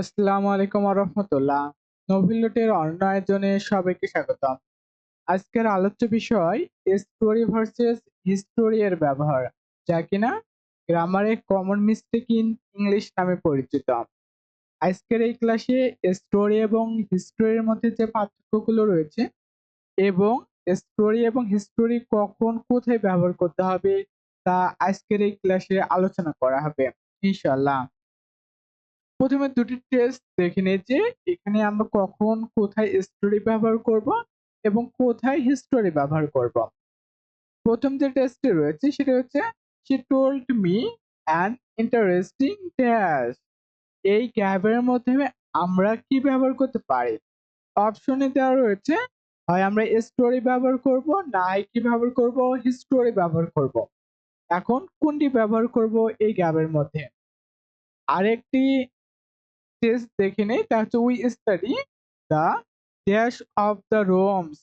আসসালামু আলাইকুম রহমতুল্লাহ নভিলটের অন্য আয়োজনে সবাইকে স্বাগতম। আজকের আলোচ্য বিষয় স্টোরি ভার্সেস হিস্টোরি এর ব্যবহার, যা কিনা গ্রামারে কমন মিস্টেক ইন ইংলিশ নামে পরিচিত। আজকের এই ক্লাসে স্টোরি এবং হিস্টোরির মধ্যে যে পার্থক্যগুলো রয়েছে এবং স্টোরি এবং হিস্টোরি কখন কোথায় ব্যবহার করতে হবে, তা আজকের এই ক্লাসে আলোচনা করা হবে ইনশাল্লাহ প্রথমে দুটি টেস্ট দেখে নিই যে এখানে আমরা কখন কোথায় স্টোরি ব্যবহার করব এবং কোথায় হিস্টোরি ব্যবহার করব। প্রথম যে টেস্টটি রয়েছে সেটা হচ্ছে she told me an interesting dash এই গ্যাপের মধ্যে আমরা কি ব্যবহার করতে পারি? অপশনে দেওয়া রয়েছে, হয় আমরা স্টোরি ব্যবহার করব, না কি ব্যবহার করব হিস্টোরি ব্যবহার করব। এখন কোনটি ব্যবহার করব এই গ্যাপের মধ্যে? আরেকটি টেস্ট দেখে নেই তা we study the dash of the Romans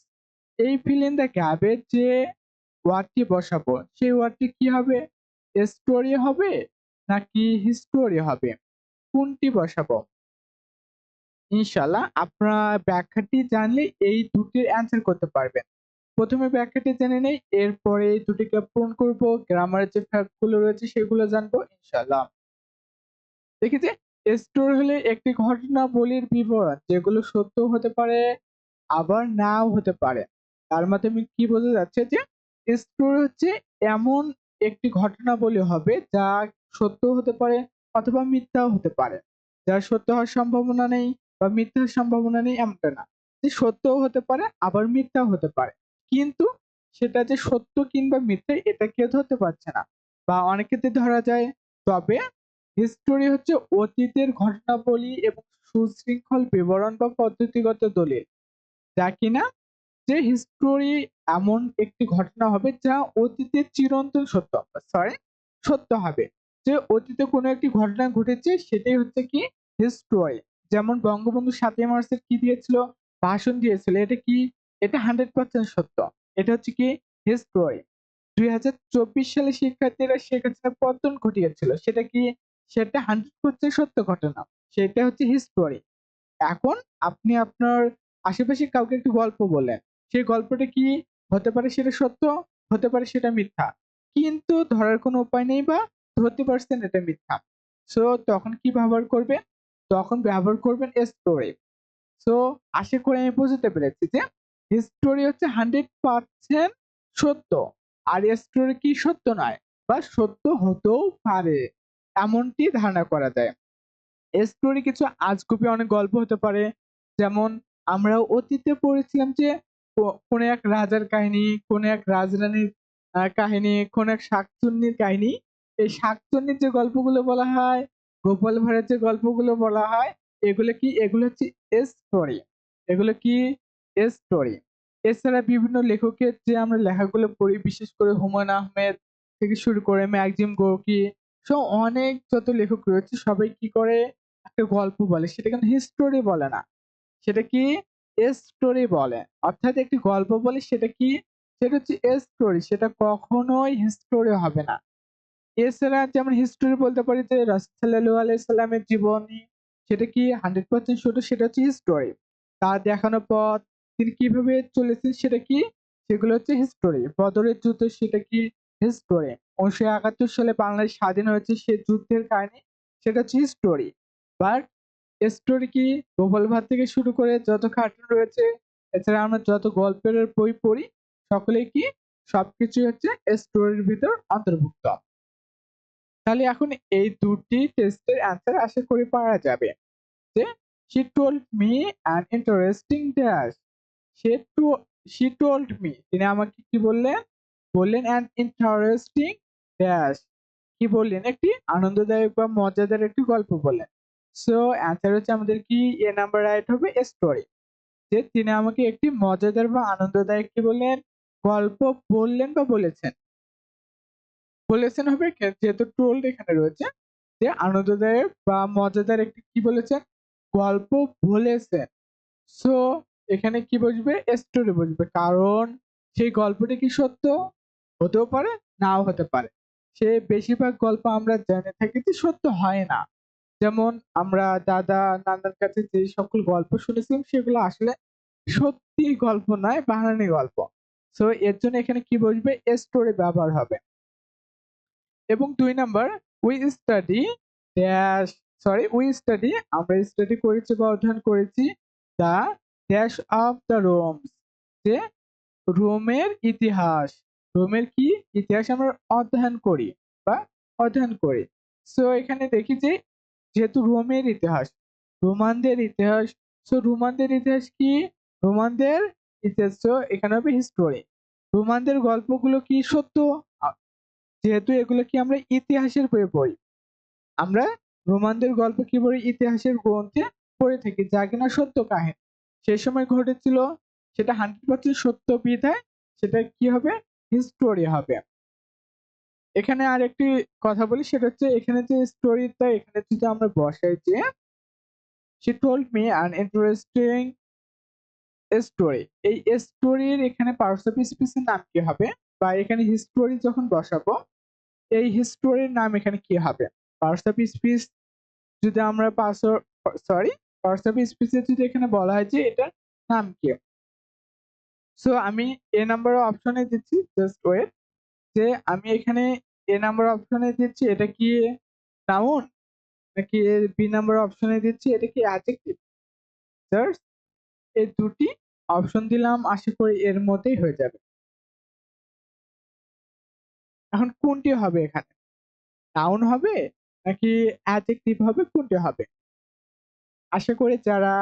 এই ফিল ইন দ্য গ্যাপের যে ওয়ার্ডটি বসাবো, সেই ওয়ার্ডটি কি হবে? স্টোরি হবে নাকি হিস্টোরি হবে? কোনটি বসাবো? ইনশাল্লাহ আপনারা ব্যাখ্যাটি জানলে এই দুটির অ্যান্সার করতে পারবেন। প্রথমে ব্যাখ্যাটি জেনে নেই, এরপরে এই দুটিকে পূরণ করব গ্রামারের যে ফ্যাক্টগুলো রয়েছে সেগুলো জানব ইনশাল্লাহ দেখেছি স্টোর হলে একটি ঘটনাবলীর বিবরণ, যেগুলো সত্য হতে পারে, আবার নাও হতে পারে। তার মাধ্যমে কি বোঝা যাচ্ছে যে স্টোর হচ্ছে এমন একটি ঘটনা ঘটনাবলী হবে যা সত্য হতে পারে অথবা মিথ্যাও হতে পারে। যার সত্য হওয়ার সম্ভাবনা নেই বা মিথ্যার সম্ভাবনা নেই এমনটা না। যে সত্যও হতে পারে, আবার মিথ্যাও হতে পারে। কিন্তু সেটা যে সত্য কিংবা মিথ্যা, এটা কেউ ধরতে পারছে না। বা অনেক ক্ষেত্রে ধরা যায়, তবে হিস্টোরি হচ্ছে অতীতের ঘটনাবলী এবং সুশৃঙ্খল বিবরণ বা পদ্ধতিগত দলিল। যা কিনা যে হিস্টোরি এমন একটি ঘটনা হবে যা অতীতের চিরন্তন সত্য সরি সত্য হবে। যে অতীতে কোনো একটি ঘটনা ঘটেছে সেটাই হচ্ছে কি হিস্টোরি যেমন বঙ্গবন্ধু সাতই মার্চের কি দিয়েছিল? ভাষণ দিয়েছিল। এটা কি? এটা হান্ড্রেড পার্সেন্ট সত্য। এটা হচ্ছে কি হিস্টোরি দুই হাজার চব্বিশ সালে শিক্ষার্থীরা শেখ হাসিনা পতন ঘটিয়েছিল। সেটা কি সেটা হান্ড্রেড পার্সেন্ট সত্য ঘটনা সেটা হচ্ছে হিস্টোরি এখন আপনি আপনার আশেপাশে কাউকে একটু গল্প বলেন। সেই গল্পটা কি হতে পারে সেটা সত্য, হতে পারে সেটা মিথ্যা। কিন্তু ধরার কোনো উপায় নেই বা ধরতে পারছেন এটা মিথ্যা। সো তখন কি ব্যবহার করবেন? তখন ব্যবহার করবেন স্টোরি সো আশা করি আমি বুঝতে পেরেছি যে হিস্টোরি হচ্ছে হান্ড্রেড পার্সেন্ট সত্য। আর স্টোরি কি সত্য নয়, বা সত্য হতেও পারে। এমনটি ধারণা করা যায়। স্টোরি কিছু আজগুবি অনেক গল্প হতে পারে। যেমন আমরা অতীতে পড়েছিলাম যে কোন এক রাজার কাহিনী, কোন এক রাজরানীর কাহিনী, কোন এক শাকচুন্নির কাহিনী। এই শাকচুন্নির যে গল্পগুলো বলা হয়, গোপাল ভাঁড়ের যে গল্পগুলো বলা হয়, এগুলো কি, এগুলো হচ্ছে স্টোরি এগুলো কি স্টোরি এছাড়া বিভিন্ন লেখকের যে আমরা লেখাগুলো পড়ি, বিশেষ করে হুমায়ুন আহমেদ থেকে শুরু করে ম্যাগজিম গোকি সো অনেক যত লেখক রয়েছে, সবাই কি করে? একটা গল্প বলে। সেটা কিন্তু হিস্টোরি বলে না। সেটা কি? স্টোরি বলে। অর্থাৎ একটি গল্প বলে, সেটা কি? সেটা হচ্ছে স্টোরি সেটা কখনোই হিস্টোরি হবে না। এছাড়া যেমন হিস্টোরি বলতে পারি যে রাসুল্লাহ আলাইসাল্লামের জীবনী, সেটা কি হান্ড্রেড পার্সেন্ট শুধু সেটা হচ্ছে হিস্টোরি তার দেখানো পথ তিনি কীভাবে চলেছেন, সেটা কি? সেগুলো হচ্ছে হিস্টোরি বদরের যুদ্ধ, সেটা কি? হিস্টোরি উনিশশো একাত্তর সালে বাংলাদেশ স্বাধীন হয়েছে সে যুদ্ধের কাহিনী, সেটা হচ্ছে স্টোরি বাট স্টোরি কি গোপাল ভাত থেকে শুরু করে যত কার্টুন রয়েছে, এছাড়া আমরা যত গল্পের বই পড়ি, সকলেই কি সবকিছু হচ্ছে স্টোরির ভিতর অন্তর্ভুক্ত। তাহলে এখন এই দুটি টেস্টের অ্যান্সার আশা করি পাওয়া যাবে। যে she told me an interesting dash সে টু শি টোল্ড মি তিনি আমাকে কি বললেন? বললেন অ্যান ইন্টারেস্টিং ড্যাশ কি বললেন? একটি আনন্দদায়ক বা মজাদার একটি গল্প বলেন সো অ্যান্সার হচ্ছে আমাদের কি? এ নাম্বার রাইট হবে স্টোরি যে তিনি আমাকে একটি মজাদার বা আনন্দদায়ক কি বললেন? গল্প বললেন বা বলেছেন। বলেছেন হবে যেহেতু টোল্ড এখানে রয়েছে, যে আনন্দদায়ক বা মজাদার একটি কি বলেছেন? গল্প বলেছেন। সো এখানে কি বুঝবে স্টোরি বুঝবে কারণ সেই গল্পটি কি সত্য? হতেও পারে, নাও হতে পারে। সে বেশিরভাগ গল্প আমরা জেনে থাকি যে সত্য হয় না। যেমন আমরা দাদা, নানার কাছে যে সকল গল্প শুনেছিলাম, সেগুলো আসলে সত্যি গল্প নয় বানানি গল্প। সো এর জন্য এখানে কি বসবে? স্টোরি ব্যবহার হবে। এবং দুই number we study dash sorry we study আমরা স্টাডি করেছি বা অধ্যয়ন করেছি the dash of the Romans যে রোমের ইতিহাস। রোমের কি? ইতিহাস আমরা অধ্যয়ন করি বা অধ্যয়ন করি। সো এখানে দেখি যে যেহেতু রোমের ইতিহাস, রোমানদের ইতিহাস সো রোমানদের ইতিহাস কি? রোমানদের ইতিহাস। তো এখানে হবে হিস্টোরি রোমানদের গল্পগুলো কি সত্য? যেহেতু এগুলো কি আমরা ইতিহাসের বইয়ে পড়ি। আমরা রোমানদের গল্প কি পড়ি? ইতিহাসের গ্রন্থে পড়ে থাকি, যা কিনা সত্য কাহিনী। সেই সময় ঘটেছিল, সেটা হান্ড্রেড পার্সেন্ট সত্য বিধায় সেটা কি হবে? হিস্টোরি হবে। এখানে আর একটি কথা বলি, সেটা হচ্ছে এখানে যে স্টোরিটা এখানে যদি আমরা বসাই যে, she told me an interesting story এই স্টোরির এখানে স্পিচের নাম কি হবে? বা এখানে হিস্টোরি যখন বসাবো, এই হিস্টোরির নাম এখানে কি হবে? অফ যদি আমরা পার্টস সরি স্পিচের যদি এখানে বলা হয় যে, এটার নাম কি? সো আমি এ নাম্বার অপশনে দিচ্ছি জাস্ট ওয়েট যে আমি এখানে এ নাম্বার অপশনে দিচ্ছি, এটা কি নাউন নাকি বি নাম্বার অপশনে দিচ্ছি, এটা কি অ্যাডজেক্টিভ জাস্ট এই দুটি অপশন দিলাম, আশা করি এর মধ্যেই হয়ে যাবে। এখন কোনটি হবে এখানে? নাউন হবে, নাকি অ্যাডজেক্টিভ হবে, কোনটি হবে? আশা করি যারা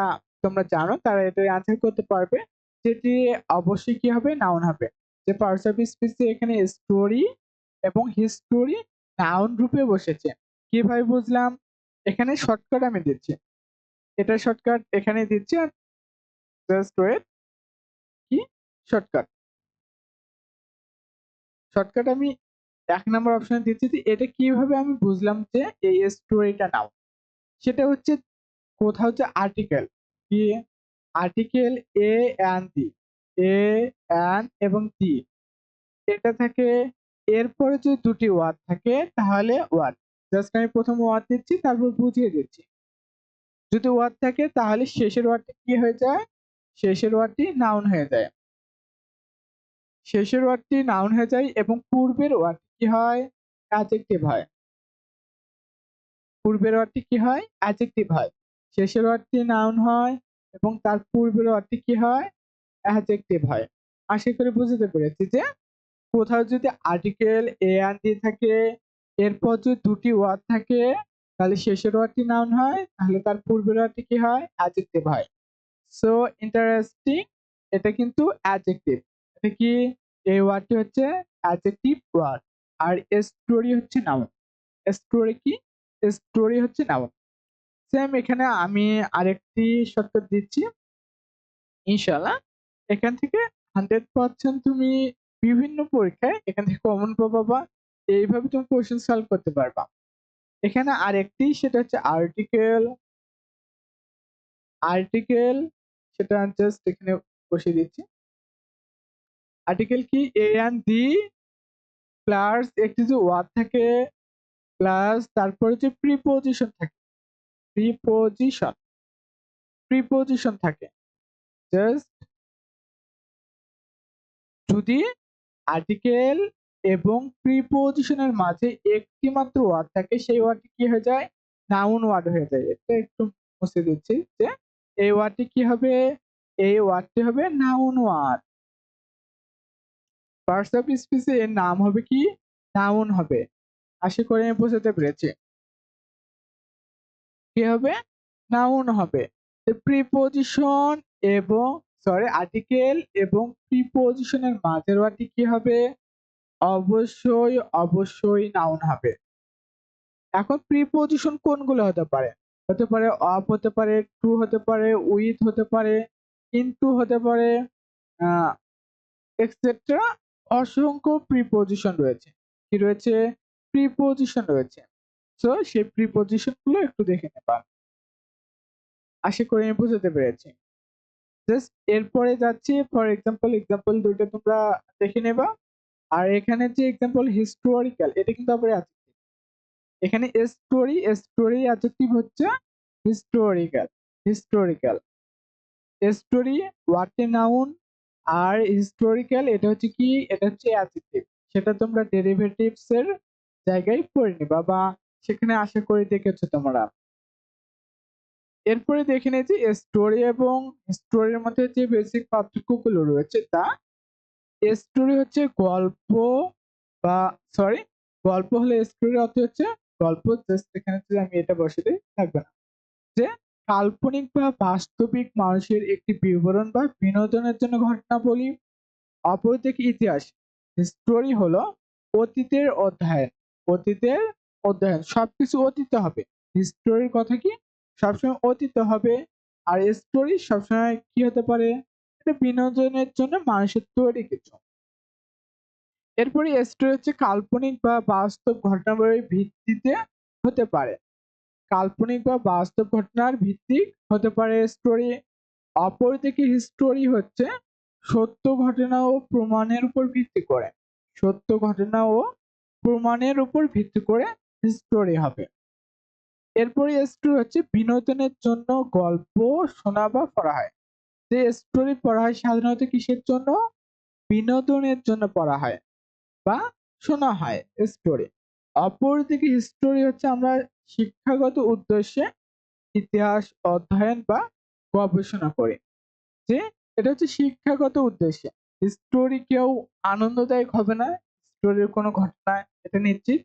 তোমরা জানো, তারা এটা আনসার করতে পারবে। যেটি অবশ্যই কি হবে? নাউন হবে। যে পার্টস অফ স্পিচে এখানে স্টোরি এবং হিস্টোরি নাউন রূপে বসেছে। কীভাবে বুঝলাম? এখানে শর্টকাট আমি দিচ্ছি। এটা শর্টকাট এখানে দিচ্ছি আর জাস্ট ওয়েট কি? শর্টকাট শর্টকাট আমি এক নম্বর অপশনে দিচ্ছি যে এটা কীভাবে আমি বুঝলাম যে এই স্টোরিটা নাও সেটা হচ্ছে কোথাও হচ্ছে আর্টিকেল কি? Article a and the a an এবং দি এটা থাকে, এরপরে যদি দুটি ওয়ার্ড থাকে, তাহলে ওয়ার্ড জাস্ট আমি প্রথম ওয়ার্ড দিচ্ছি, তারপর বুঝিয়ে দিচ্ছি। যদি ওয়ার্ড থাকে, তাহলে শেষের ওয়ার্ডটি কি হয়ে যায়? শেষের ওয়ার্ডটি নাউন হয়ে যায়। শেষের ওয়ার্ডটি নাউন হয়ে যায় এবং পূর্বের ওয়ার্ডটি কি হয়? অ্যাডজেক্টিভ হয়। পূর্বের ওয়ার্ডটি কি হয়? অ্যাডজেক্টিভ হয়। শেষের ওয়ার্ডটি নাউন হয়। এবং তার পূর্বের ওয়ার্ডটি কি হয়? অ্যাডজেক্টিভ হয়। আশা করি বুঝতে পেরেছি যে কোথাও যদি আর্টিকেল এ অ্যান্ড দি থাকে, এরপর যদি দুটি ওয়ার্ড থাকে, তাহলে শেষের ওয়ার্ডটি নাউন হয়, তাহলে তার পূর্বের ওয়ার্ডটি কি হয়? অ্যাডজেক্টিভ হয়। সো ইন্টারেস্টিং এটা কিন্তু অ্যাডজেক্টিভ এটা কি? এই ওয়ার্ডটি হচ্ছে অ্যাডজেক্টিভ ওয়ার্ড আর স্টোরি হচ্ছে নাউন স্টোরি কি? স্টোরি হচ্ছে নাউন সেম এখানে আমি আরেকটি শর্টকাট দিচ্ছি। ইনশাল্লাহ এখান থেকে হান্ড্রেড পার্সেন্ট তুমি বিভিন্ন পরীক্ষায় এখান থেকে কমন পাবা বা এইভাবে তুমি কোয়েশ্চেন সলভ করতে পারবা। এখানে আরেকটি, সেটা হচ্ছে আর্টিকেল আর্টিকেল সেটা জাস্ট এখানে বসিয়ে দিচ্ছি। আর্টিকেল কি? এ অ্যান্ড দি প্লাস একটি যে ওয়ার্ড থাকে প্লাস তারপরে যে প্রিপোজিশন থাকে প্রিপোজিশন প্রিপোজিশন থাকে। জাস্ট যদি আর্টিকেল এবং প্রিপোজিশনের মাঝে একটি মাত্র ওয়ার্ড থাকে, সেই ওয়ার্ডটি কি হয়ে যায়? নাউন ওয়ার্ড হয়ে যায়। এটা একটু মুছে দিচ্ছি যে, এই ওয়ার্ডটি কি হবে? এই ওয়ার্ডটি হবে নাউন ওয়ার্ড পার্টস অফ এর নাম হবে কি? নাউন হবে। আশা করি আমি বোঝাতে পেরেছি। কি হবে? নাউন হবে। প্রিপোজিশন এবং সরি আর্টিকেল এবং প্রিপোজিশনের মাঝের ওয়ার্ডটি কি হবে? অবশ্যই অবশ্যই নাউন হবে। এখন প্রিপোজিশন কোনগুলো হতে পারে? হতে পারে অফ হতে পারে টু হতে পারে উইথ হতে পারে ইনটু হতে পারে এক্সেট্রা অসংখ্য প্রিপোজিশন রয়েছে। কি রয়েছে? প্রিপোজিশন রয়েছে। সো সেই প্রিপোজিশনগুলো একটু দেখে নেবা আশা করি আমি বুঝতে পেরেছি। জাস্ট এরপরে যাচ্ছি ফর এক্সাম্পল এক্সাম্পল দুইটা তোমরা দেখে নেবা। আর এখানে যে এক্সাম্পল হিস্টোরিক্যাল এটা কিন্তু আবার আছে এখানে স্টোরি স্টোরি অ্যাডজেক্টিভ হচ্ছে historical historical story what a noun R historical এটা হচ্ছে কি? এটা হচ্ছে অ্যাডজেক্টিভ সেটা তোমরা ডেরিভেটিভস এর জায়গায় পড়ে নিবা বা সেখানে আশা করি দেখেছ তোমরা। এরপরে দেখে নিয়েছি স্টোরি এবং স্টোরির মধ্যে যে বেসিক পার্থক্যগুলো রয়েছে তা স্টোরি হচ্ছে গল্প বা সরি গল্প হলে স্টোরির অর্থ হচ্ছে গল্প। জাস্ট এখানে যদি আমি এটা বসে দিই, থাকবে না। যে, কাল্পনিক বা বাস্তবিক মানুষের একটি বিবরণ বা বিনোদনের জন্য ঘটনা বলি। অপরদিকে ইতিহাস স্টোরি হলো অতীতের অধ্যয়ন অতীতের অধ্যয়ন, সবকিছু অতীতে হবে। হিস্টোরির কথা কি? সবসময় অতীতে হবে। আর স্টোরি সবসময় কি হতে পারে? বিনোদনের জন্য মানুষের তৈরি কিছু। এরপরে স্টোরি হচ্ছে কাল্পনিক বা বাস্তব ঘটনাবলীর ভিত্তিতে হতে পারে। কাল্পনিক বা বাস্তব ঘটনার ভিত্তিক হতে পারে স্টোরি অপরদিকে হিস্টোরি হচ্ছে সত্য ঘটনা ও প্রমাণের উপর ভিত্তি করে। সত্য ঘটনা ও প্রমাণের উপর ভিত্তি করে স্টোরি হবে। এরপরে স্টোরি হচ্ছে বিনোদনের জন্য গল্প শোনা বা পড়া হয়। যে স্টোরি পড়া হয় সাধারণত কিসের জন্য? বিনোদনের জন্য পড়া হয় বা শোনা হয় স্টোরি অপরদিকে হিস্টোরি হচ্ছে আমরা শিক্ষাগত উদ্দেশ্যে ইতিহাস, অধ্যয়ন বা গবেষণা করি। যে এটা হচ্ছে শিক্ষাগত উদ্দেশ্যে। স্টোরি কেউ আনন্দদায়ক হবে না স্টোরির কোনো ঘটনা এটা নিশ্চিত।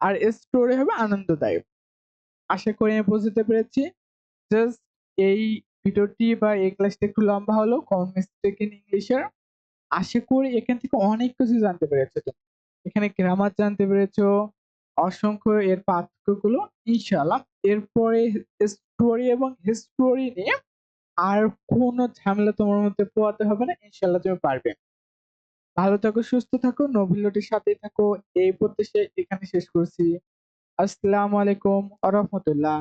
আর স্টোরি হবে আনন্দদায়ক। আশা করি আমি বুঝতে পেরেছি। জাস্ট এই ভিডিওটি বা এই ক্লাসটি একটু লম্বা হলো কম মিস্টেক ইন ইংলিশের আশা করি এখান থেকে অনেক কিছু জানতে পেরেছ তুমি। এখানে গ্রামার জানতে পেরেছ, অসংখ্য এর পার্থক্যগুলো, ইনশাআল্লাহ। এরপরে স্টোরি এবং হিস্টোরি নিয়ে আর কোনো ঝামেলা তোমার মধ্যে পোয়াতে হবে না, ইনশাআল্লাহ তুমি পারবে। ভালো থাকো, সুস্থ থাকো নভিলটির সাথে থাকো। এই প্রদেশে এখানে শেষ করছি। আসসালামু আলাইকুম আ রহমতুল্লাহ।